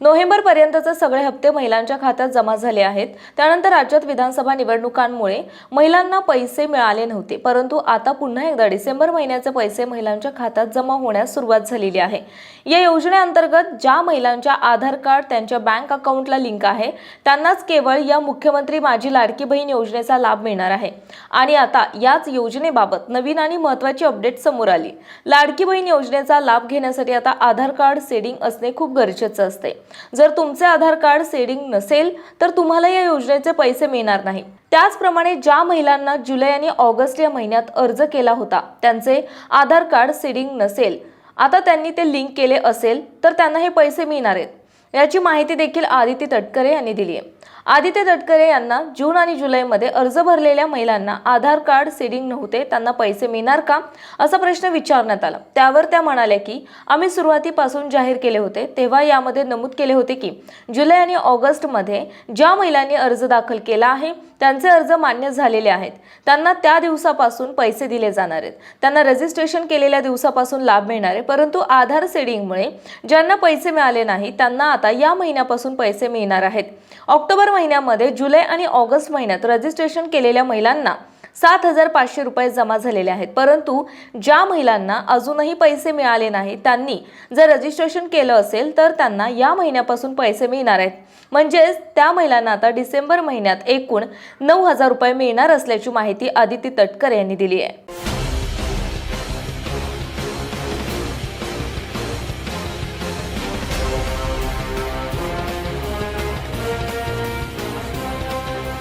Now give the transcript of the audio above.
November पर्यंतचे सगळे हप्ते महिलांच्या खात्यात जमा झाले आहेत. त्यानंतर राज्यात विधानसभा निवडणुकांमुळे महिलांना पैसे मिळाले नव्हते परंतु आता पुन्हा एकदा डिसेंबर महिन्याचे पैसे महिलांच्या खात्यात जमा होण्यास सुरुवात झालेली आहे. या योजनेअंतर्गत ज्या महिलांच्या आधार कार्ड त्यांच्या बँक अकाउंटला लिंक आहे त्यांनाच केवळ या मुख्यमंत्री माझी लाडकी बहीण योजनेचा लाभ मिळणार आहे. आणि आता याच योजनेबाबत नवीन आणि महत्त्वाची अपडेट समोर आली. लाडकी बहीण योजनेचा लाभ घेण्यासाठी आता आधार कार्ड सेडिंग असणे खूप गरजेचं असते. जर तुमचे आधार कार्ड सेडिंग नसेल तर तुम्हाला या योजनेचे पैसे मिळणार नाही. त्याचप्रमाणे ज्या महिलांना जुलै आणि ऑगस्ट या महिन्यात अर्ज केला होता त्यांचे आधार कार्ड सेडिंग नसेल. आता त्यांनी ते लिंक केले असेल तर त्यांना हे पैसे मिळणार आहेत. याची माहिती देखील आदित्य तटकरे यांनी दिली आहे. आदित्य तटकरे यांना जून आणि जुलैमध्ये अर्ज भरलेल्या महिलांना आधार कार्ड सीडिंग नव्हते त्यांना पैसे मिळणार का? असा प्रश्न विचारण्यात आला. त्यावर त्या म्हणाल्या की आम्ही सुरुवातीपासून जाहीर केले होते तेव्हा यामध्ये नमूद केले होते की जुलै आणि ऑगस्टमध्ये ज्या महिलांनी अर्ज दाखल केला आहे त्यांचे अर्ज मान्य झालेले आहेत. त्यांना त्या दिवसापासून पैसे दिले जाणार आहेत. त्यांना रजिस्ट्रेशन केलेल्या दिवसापासून लाभ मिळणार आहे. परंतु आधार सेडिंगमुळे ज्यांना पैसे मिळाले नाही त्यांना आता या महिन्यापासून पैसे मिळणार आहेत. ऑक्टोबर महिन्यामध्ये जुलै आणि ऑगस्ट महिन्यात रजिस्ट्रेशन केलेल्या महिलांना सात हजार पाचशे रुपये जमा झालेले आहेत. परंतु ज्या महिलांना अजूनही पैसे मिळाले नाही त्यांनी जर रजिस्ट्रेशन केलं असेल तर त्यांना या महिन्यापासून पैसे मिळणार आहेत. म्हणजेच त्या महिलांना आता डिसेंबर महिन्यात एकूण नऊ हजार रुपये मिळणार असल्याची माहिती आदिती तटकर यांनी दिली आहे.